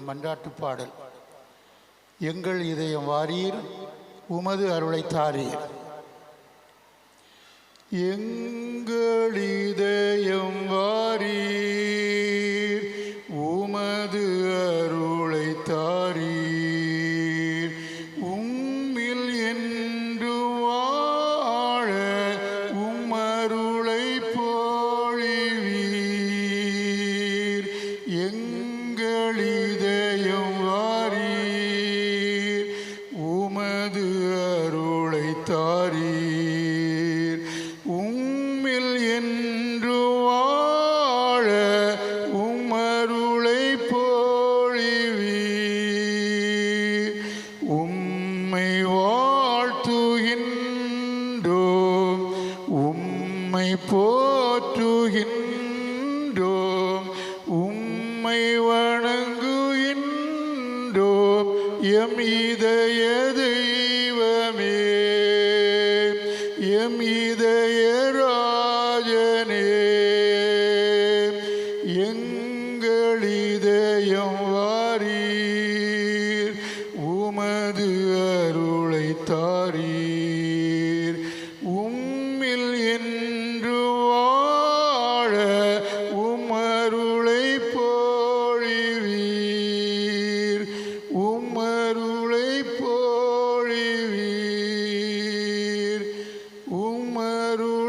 மன்றாட்டு பாடல். எங்கள் இதயம் வாரீர் உமது அருளை தாரீர். எங்கள் இதயம் வாரீர் உமது தாரீர் உமது அருளை தாரீர். உம்மில் என்று வாழ உமருளை போழிவீர். உம்மை வாழ்த்துகின்றோம். உம்மை போற்றுகின்றோம். உம்மை வணங்க எம் இதய தெய்வமே எம் இதய ராஜனே எங்கள் இதயம் வாரீர் உமது அருளை தாரீர். பொழிவீர் உம் அருளை